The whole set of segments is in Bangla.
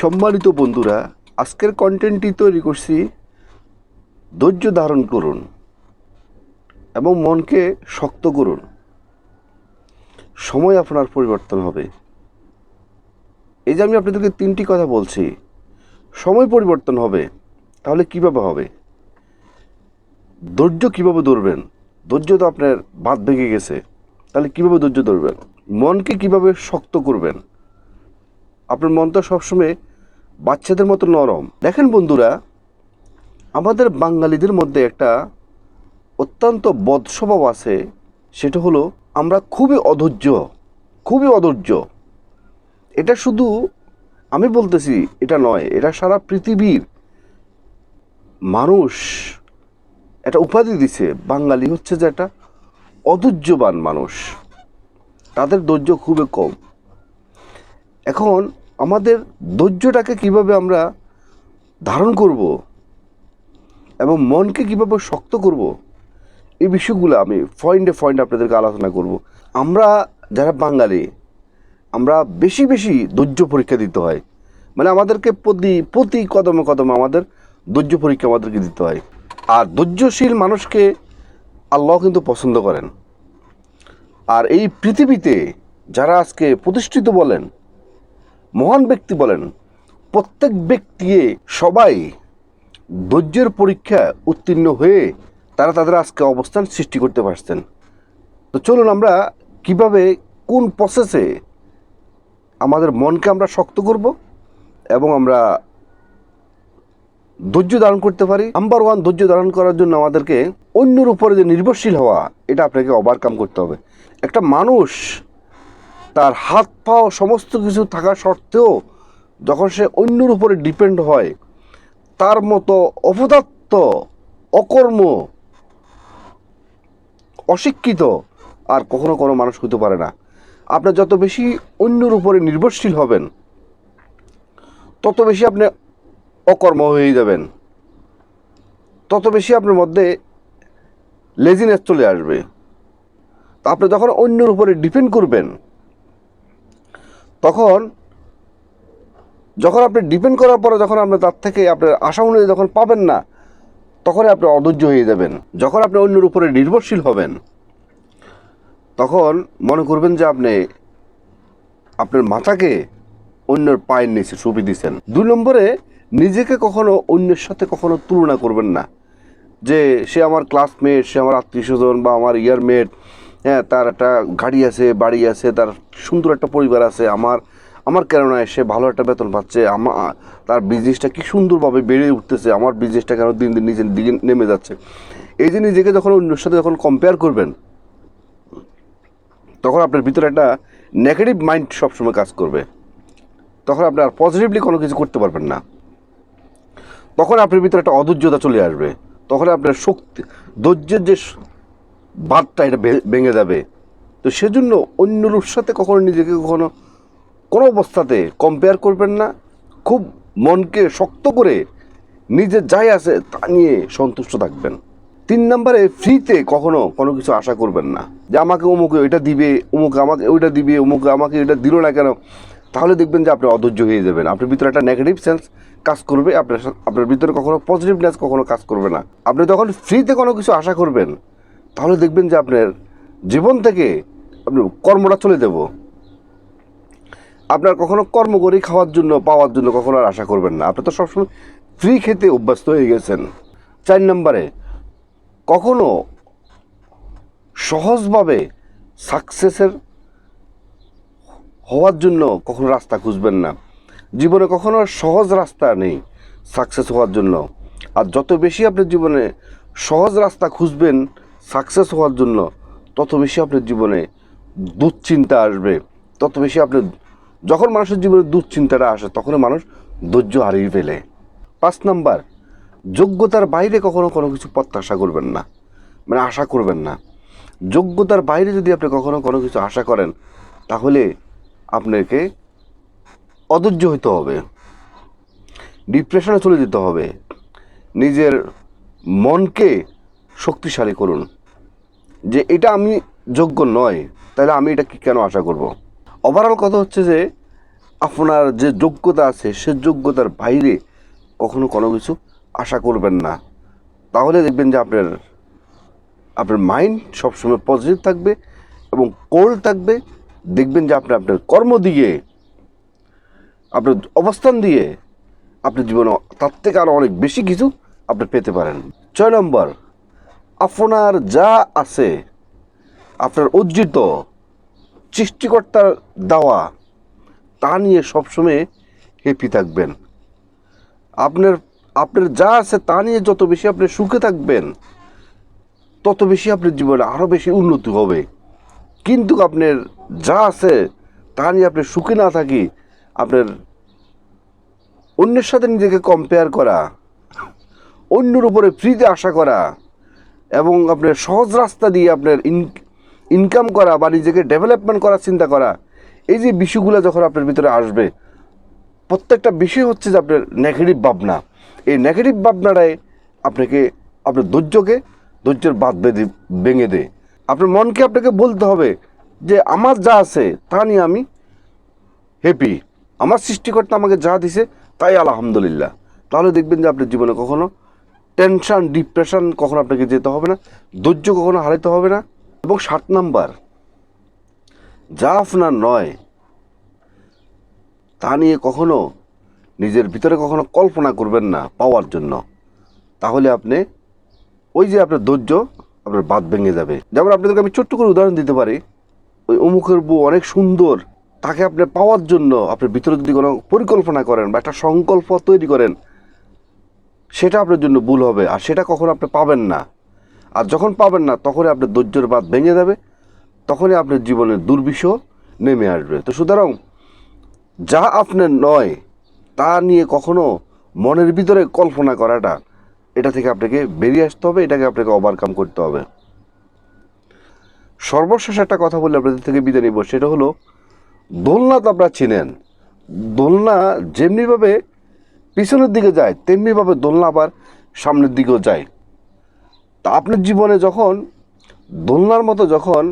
সম্মানিত বন্ধুরা, আজকের কন্টেন্টটি তৈরি করছি, ধৈর্য ধারণ করুন এবং মনকে শক্ত করুন। সময় আপনার পরিবর্তন হবে। এই যে আমি আপনাদেরকে তিনটি কথা বলছি, সময় পরিবর্তন হবে, তাহলে কীভাবে হবে? ধৈর্য কীভাবে ধরবেন? ধৈর্য তো আপনার বাদ ভেঙে গেছে, তাহলে কীভাবে ধৈর্য ধরবেন? মনকে কীভাবে শক্ত করবেন? আপনার মন তো সবসময় বাচ্চাদের মতো নরম। দেখেন বন্ধুরা, আমাদের বাঙালিদের মধ্যে একটা অত্যন্ত বদ স্বভাব আছে, সেটা হলো আমরা খুবই অধৈর্য খুবই অধৈর্য। এটা শুধু আমি বলতেছি, এটা নয়, এটা সারা পৃথিবীর মানুষ একটা উপাধি দিছে। বাঙালি হচ্ছে যে একটা অধৈর্যবান মানুষ। তাদের ধৈর্য খুবই কম। এখন আমাদের ধৈর্যটাকে কীভাবে আমরা ধারণ করব এবং মনকে কীভাবে শক্ত করব, এই বিষয়গুলো আমি পয়েন্টে পয়েন্ট আপনাদেরকে আলোচনা করব। আমরা যারা বাঙালি, আমরা বেশি বেশি ধৈর্য পরীক্ষা দিতে হয়। মানে আমাদেরকে প্রতি প্রতি কদমে কদমে আমাদের ধৈর্য পরীক্ষা আমাদেরকে দিতে হয়। আর ধৈর্যশীল মানুষকে আল্লাহ কিন্তু পছন্দ করেন। আর এই পৃথিবীতে যারা আজকে প্রতিষ্ঠিত বলেন মহান ব্যক্তি বলেন, প্রত্যেক ব্যক্তি সবাই ধৈর্যের পরীক্ষা উত্তীর্ণ হয়ে তারা তাদের আজকে অবস্থান সৃষ্টি করতে পারছেন। তো চলুন আমরা কীভাবে, কোন প্রসেসে আমাদের মনকে আমরা শক্ত করব এবং আমরা ধৈর্য ধারণ করতে পারি? নাম্বার ওয়ান ধৈর্য ধারণ করার জন্য আমাদেরকে অন্যের উপরে যে নির্ভরশীল হওয়া, এটা আপনাকে ওভারকাম করতে হবে। একটা মানুষ তার হাত পাও সমস্ত কিছু থাকা সত্ত্বেও যখন সে অন্যের উপরে ডিপেন্ড হয়, তার মতো অপদার্থ, অকর্ম, অশিক্ষিত আর কখনো কোনো মানুষ হতে পারে না। আপনি যত বেশি অন্যের উপরে নির্ভরশীল হবেন, তত বেশি আপনি অকর্ম হয়ে যাবেন। তত বেশি আপনার মধ্যে লেজিনেস চলে আসবে। তা আপনি যখন অন্যের উপরে ডিপেন্ড করবেন তখন যখন আপনি ডিপেন্ড করার পরে যখন আপনি তার থেকে আপনার আশা অনুযায়ী যখন পাবেন না, তখনই আপনি অধৈর্য হয়ে যাবেন। যখন আপনি অন্যের উপরে নির্ভরশীল হবেন, তখন মনে করবেন যে আপনি, আপনার মাথাকে অন্যের পায়ের নিচে সুপি দিচ্ছেন দুই নম্বরে, নিজেকে কখনো অন্যের সাথে কখনো তুলনা করবেন না। যে সে আমার ক্লাসমেট সে আমার আত্মীয় স্বজন বা আমার ইয়ারমেট হ্যাঁ তার একটা গাড়ি আছে, বাড়ি আছে, তার সুন্দর একটা পরিবার আছে। আমার আমার কেন নয় সে ভালো একটা বেতন পাচ্ছে। আমা, তার বিজনেসটা কি সুন্দরভাবে বেড়ে উঠতেছে। আমার বিজনেসটা কেন দিন দিন নিজের দিকে নেমে যাচ্ছে। এই যে নিজেকে যখন অন্যের সাথে যখন কম্পেয়ার করবেন, তখন আপনার ভিতরে একটা নেগেটিভ মাইন্ড সবসময় কাজ করবে। তখন আপনি আর পজিটিভলি কোনো কিছু করতে পারবেন না। তখন আপনার ভিতরে একটা অধৈর্যতা চলে আসবে। তখন আপনার শক্তি, ধৈর্যের যে বাঁধটা এটা ভেঙে যাবে। তো সেজন্য অন্যরূপ সাথে কখনো নিজেকে কখনো কোনো অবস্থাতে কম্পেয়ার করবেন না। খুব মনকে শক্ত করে নিজের যাই আছে তা নিয়ে সন্তুষ্ট থাকবেন। তিন নম্বরে ফ্রিতে কখনো কোনো কিছু আশা করবেন না। যে আমাকে অমুকে ওইটা দিবে, অমুকে আমাকে ওইটা দিবে, অমুকে আমাকে এটা দিল না কেন? তাহলে দেখবেন যে আপনি অধৈর্য হয়ে যাবেন। আপনার ভিতরে একটা নেগেটিভ সেন্স কাজ করবে, আপনার আপনার ভিতরে কখনো পজিটিভনেস কখনো কাজ করবে না। আপনি যখন ফ্রিতে কোনো কিছু আশা করবেন তাহলে দেখবেন যে আপনার জীবন থেকে আপনি কর্মটা চলে যাব। আপনার কখনো কর্ম করে খাওয়ার জন্য, পাওয়ার জন্য কখনো আর আশা করবেন না। আপনি তো সবসময় ফ্রি খেতে অভ্যস্ত হয়ে গেছেন। চার নম্বরে, কখনো সহজভাবে সাকসেসের হওয়ার জন্য কখনো রাস্তা খুঁজবেন না। জীবনে কখনো সহজ রাস্তা নেই সাকসেস হওয়ার জন্য। আর যত বেশি আপনার জীবনে সহজ রাস্তা খুঁজবেন সাকসেস হওয়ার জন্য তত বেশি আপনার জীবনে দুশ্চিন্তা আসবে। তত বেশি আপনার যখন মানুষের জীবনে দুশ্চিন্তাটা আসে, তখনই মানুষ ধৈর্য হারিয়ে ফেলে। পাঁচ নাম্বার, যোগ্যতার বাইরে কখনো কোনো কিছু প্রত্যাশা করবেন না। মানে আশা করবেন না। যোগ্যতার বাইরে যদি আপনি কখনো কোনো কিছু আশা করেন, তাহলে আপনাকে অধৈর্য হইতে হবে। ডিপ্রেশনে চলে যেতে হবে। নিজের মনকে শক্তিশালী করুন। যে এটা আমি যোগ্য নয়, তাহলে আমি এটা কি কেন আশা করব? ওভারঅল কথা হচ্ছে যে, আপনার যে যোগ্যতা আছে, সে যোগ্যতার বাইরে কখনো কোনো কিছু আশা করবেন না। তাহলে দেখবেন যে আপনার আপনার মাইন্ড সবসময় পজিটিভ থাকবে এবং কোল্ড থাকবে। দেখবেন যে আপনি আপনার কর্ম দিয়ে, আপনার অবস্থান দিয়ে, আপনার জীবনে তার থেকে আরও অনেক বেশি কিছু আপনি পেতে পারেন। ছয় নম্বর আপনার যা আছে, আপনার অর্জিত সৃষ্টিকর্তার দেওয়া, তা নিয়ে সবসময় হ্যাপি থাকবেন। আপনার আপনার যা আছে তা নিয়ে যত বেশি আপনি সুখে থাকবেন, তত বেশি আপনার জীবনে আরও বেশি উন্নতি হবে। কিন্তু আপনার যা আছে তা নিয়ে আপনি সুখে না থাকি, আপনার অন্যের সাথে নিজেকে কম্পেয়ার করা, অন্যের উপরে ফ্রিতে আশা করা এবং আপনার সহজ রাস্তা দিয়ে আপনার ইনকাম করা বা নিজেকে ডেভেলপমেন্ট করার চিন্তা করা, এই যে বিষয়গুলো যখন আপনার ভিতরে আসবে, প্রত্যেকটা বিষয় হচ্ছে যে আপনার নেগেটিভ ভাবনা। এই নেগেটিভ ভাবনাটাই আপনাকে, আপনার ধৈর্যকে, ধৈর্যের বাদ বেঁধে, ভেঙে দেয়। আপনার মনকে আপনাকে বলতে হবে যে আমার যা আছে, তা নিয়ে আমি হ্যাপি আমার সৃষ্টিকর্তা আমাকে যা দিছে, তাই আলহামদুলিল্লাহ। তাহলে দেখবেন যে আপনার জীবনে কখনো টেনশন, ডিপ্রেশন কখনো আপনাকে যেতে হবে না, ধৈর্য কখনো হারাইতে হবে না। এবং সাত নাম্বার, যা আপনার নয়, তা নিয়ে কখনো নিজের ভিতরে কখনো কল্পনা করবেন না পাওয়ার জন্য। তাহলে আপনি ওই যে আপনার ধৈর্য, আপনার বাদ ভেঙে যাবে। যেমন আপনাদেরকে আমি ছোট্ট করে উদাহরণ দিতে পারি, ওই অমুকের বউ অনেক সুন্দর, তাকে আপনি পাওয়ার জন্য আপনার ভিতরে যদি কোনো পরিকল্পনা করেন বা একটা সংকল্প তৈরি করেন সেটা আপনার জন্য ভুল হবে, আর সেটা কখনো আপনি পাবেন না। আর যখন পাবেন না, তখনই আপনার ধৈর্যের বাদ ভেঙে যাবে, তখনই আপনার জীবনের দুর্বিষহ নেমে আসবে। তো সুতরাং, যা আপনার নয়, তা নিয়ে কখনো মনের ভিতরে কল্পনা করাটা, এটা থেকে আপনাকে বেরিয়ে আসতে হবে, এটাকে আপনাকে ওভারকাম করতে হবে। সর্বশেষ একটা কথা বলে আপনাদের থেকে বিদায় নিব, সেটা হলো, দোলনা তো আপনারা চিনেন। দোলনা যেমনিভাবে পিছনের দিকে যায়, তেমনিভাবে দোলনা আবার সামনের দিকেও যায়। তা আপনার জীবনে যখন, দোলনার মতো যখন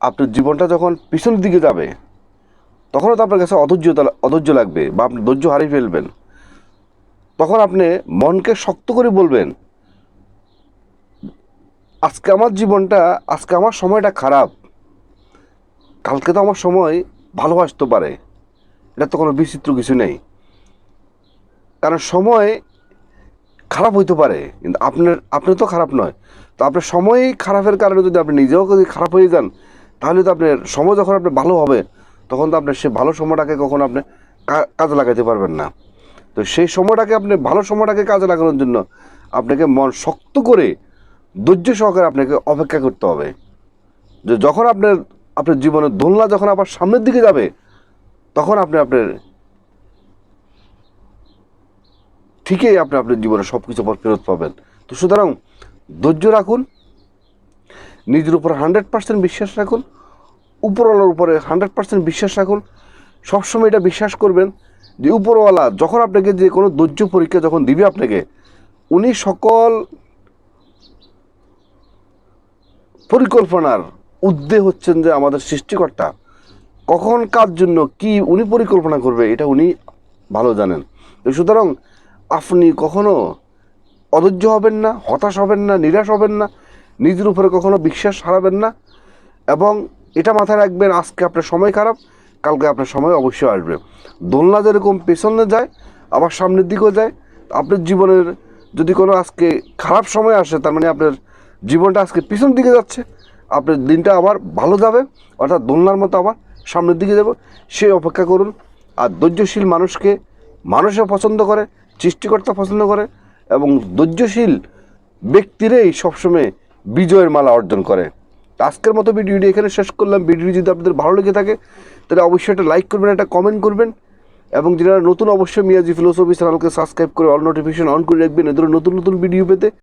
আপনার জীবনটা যখন পিছনের দিকে যাবে, তখনও তো আপনার কাছে অধৈর্য অধৈর্য লাগবে বা আপনি ধৈর্য হারিয়ে ফেলবেন। তখন আপনি মনকে শক্ত করে বলবেন, আজকে আমার জীবনটা, আজকে আমার সময়টা খারাপ। কালকে তো আমার সময় ভালো আসতে পারে। এটা তো কোনো বিচিত্র কিছু নেই। কারণ সময় খারাপ হইতে পারে, কিন্তু আপনার, আপনি তো খারাপ নয়। তো আপনার সময় খারাপের কারণে যদি আপনি নিজেও যদি খারাপ হয়ে যান, তাহলে তো আপনার সময় যখন আপনার ভালো হবে, তখন তো আপনার সে ভালো সময়টাকে কখনো আপনি কাজে লাগাতে পারবেন না। তো সেই সময়টাকে আপনি ভালো সময়টাকে কাজে লাগানোর জন্য আপনাকে মন শক্ত করে ধৈর্য সহকারে আপনাকে অপেক্ষা করতে হবে। যে যখন আপনার আপনার জীবনের দোলনা যখন আবার সামনের দিকে যাবে তখন আপনি আপনার ঠিকই আপনি আপনার জীবনে সব কিছু আবার ফেরত পাবেন। তো সুতরাং ধৈর্য রাখুন, নিজের উপর হান্ড্রেড পার্সেন্ট বিশ্বাস রাখুন, উপরওয়ালার উপরে হান্ড্রেড পার্সেন্ট বিশ্বাস রাখুন, সবসময় এটা বিশ্বাস করবেন যে উপরওয়ালা যখন আপনাকে যে কোনো ধৈর্য পরীক্ষা যখন দিবে আপনাকে, উনি সকল পরিকল্পনার উদ্দে হচ্ছেন যে আমাদের সৃষ্টিকর্তা। কখন কার জন্য কি উনি পরিকল্পনা করবে, এটা উনি ভালো জানেন। সুতরাং আপনি কখনো অধৈর্য হবেন না, হতাশ হবেন না, নিরাশ হবেন না, নিজের উপরে কখনো বিশ্বাস হারাবেন না, এবং এটা মাথায় রাখবেন, আজকে আপনার সময় খারাপ, কালকে আপনার সময় অবশ্যই আসবে। দোলনা যেরকম পেছনে যায়, আবার সামনের দিকেও যায়, আপনার জীবনের যদি কোনো আজকে খারাপ সময় আসে, তার মানে আপনার জীবনটা আজকে পিছন দিকে যাচ্ছে, আপনার দিনটা আবার ভালো যাবে, অর্থাৎ দোলনার মতো আবার সামনের দিকে যাবে, সে অপেক্ষা করুন। আর ধৈর্যশীল মানুষকে মানুষও পছন্দ করে, সৃষ্টিকর্তা পছন্দ করে এবং ধৈর্যশীল ব্যক্তিরাই সবসময় বিজয়ের মালা অর্জন করে। আজকের মতো ভিডিওটি এখানে শেষ করলাম। ভিডিও যদি আপনাদের ভালো লেগে থাকে, তাহলে অবশ্যই একটা লাইক করবেন, একটা কমেন্ট করবেন এবং যারা নতুন, অবশ্যই মিয়াজি ফিলোসফি চ্যানেলকে সাবস্ক্রাইব করে অল নোটিফিকেশন অন করে রাখবেন। এদের নতুন নতুন ভিডিও পেতে।